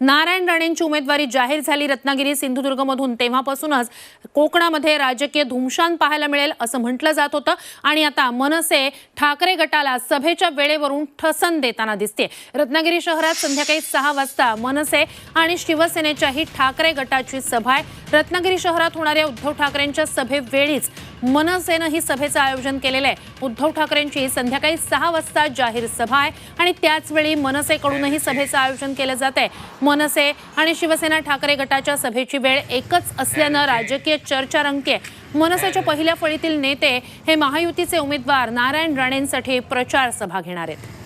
नारायण राणेंची उमेदवारी जाहीर झाली रत्नागिरी सिंधुदुर्गमधून. तेव्हापासूनच कोकणामध्ये राजकीय धुमशान पाहायला मिळेल असं म्हटलं जात होतं. आणि आता मनसे ठाकरे गटाला सभेच्या वेळेवरून ठसन देताना दिसते रत्नागिरी शहरात संध्याकाळी सहा वाजता मनसे आणि शिवसेनेच्याही ठाकरे गटाची सभा आहे. रत्नागिरी शहरात होणाऱ्या उद्धव ठाकरेंच्या सभेवेळीच मनसेनं ही सभेचं आयोजन केलेलं आहे. उद्धव ठाकरेंची संध्याकाळी सहा वाजता जाहीर सभा आहे आणि त्याचवेळी मनसेकडूनही सभेचं आयोजन केलं जात आहे मनसे आणि शिवसेना ठाकरे गटाच्या सभेची वेळ एकच असल्यानं राजकीय चर्चा रंगते मनसेच्या पहिल्या फळीतील नेते हे महायुतीचे उमेदवार नारायण राणेंसाठी प्रचार सभा घेणार आहेत.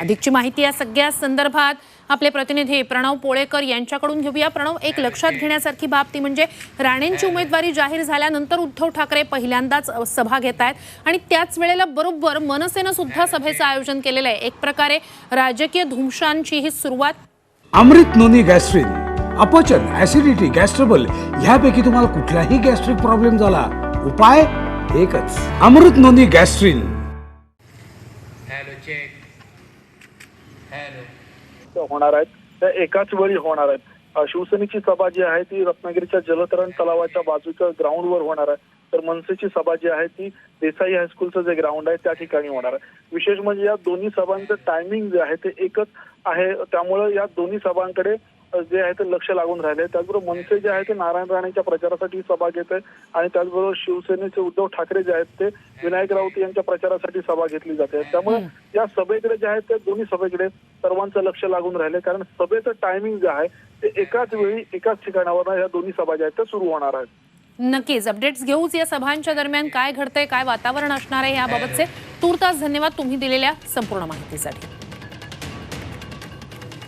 अधिकची माहिती या सगळ्या संदर्भात आपले प्रतिनिधी प्रणव पोळेकर यांच्याकडून घेऊया. प्रणव एक लक्षात घेण्यासारखी बाब ती म्हणजे राणेंची उमेदवारी जाहीर झाल्यानंतर उद्धव ठाकरे पहिल्यांदाच सभा घेत आहेत. आणि त्याच वेळेला बरोबर मनसेनं सुद्धा सभेचं आयोजन केलेलं आहे. एक प्रकारे राजकीय धुमशांची ही सुरुवात अमृत नोनी गॅस्ट्रिन अपचन ऍसिडिटी गॅस्ट्रबल ह्यापैकी तुम्हाला कुठलाही गॅस्ट्रिक प्रॉब्लेम झाला उपाय एकच Amrut noni gastrin. Hello check hello होणार आहेत. त्या एकाच वेळी होणार आहेत. शिवसेनेची सभा जी आहे ती रत्नागिरीच्या जलतरण तलावाच्या बाजूच्या ग्राउंडवर होणार आहे. तर मनसेची सभा जी आहे ती देसाई हायस्कूलचं जे ग्राउंड आहे त्या ठिकाणी होणार आहे. विशेष म्हणजे या दोन्ही सभांचं टायमिंग जे आहे ते एकच आहे. त्यामुळे या दोन्ही सभांकडे जे आहे ते लक्ष लागून राहिले. त्याचबरोबर मनसे जे आहे ते नारायण राणेंच्या प्रचारासाठी सभा घेत आहे आणि त्याचबरोबर शिवसेनेचे उद्धव ठाकरे जे आहेत ते विनायक राऊत यांच्या प्रचारासाठी सभा घेतली जाते. त्यामुळे या सभेकडे जे आहे ते दोन्ही सभेकडे सर्वांचं लक्ष लागून राहिले. कारण सभेचं टायमिंग जे आहे ते एकाच वेळी एकाच ठिकाणावर या दोन्ही सभा ज्या आहेत त्या सुरू होणार आहेत. नक्कीच. अपडेट्स घेऊच या सभांच्या दरम्यान काय घडतंय काय वातावरण असणार आहे याबाबतचे तूर्तास धन्यवाद तुम्ही दिलेल्या संपूर्ण माहितीसाठी.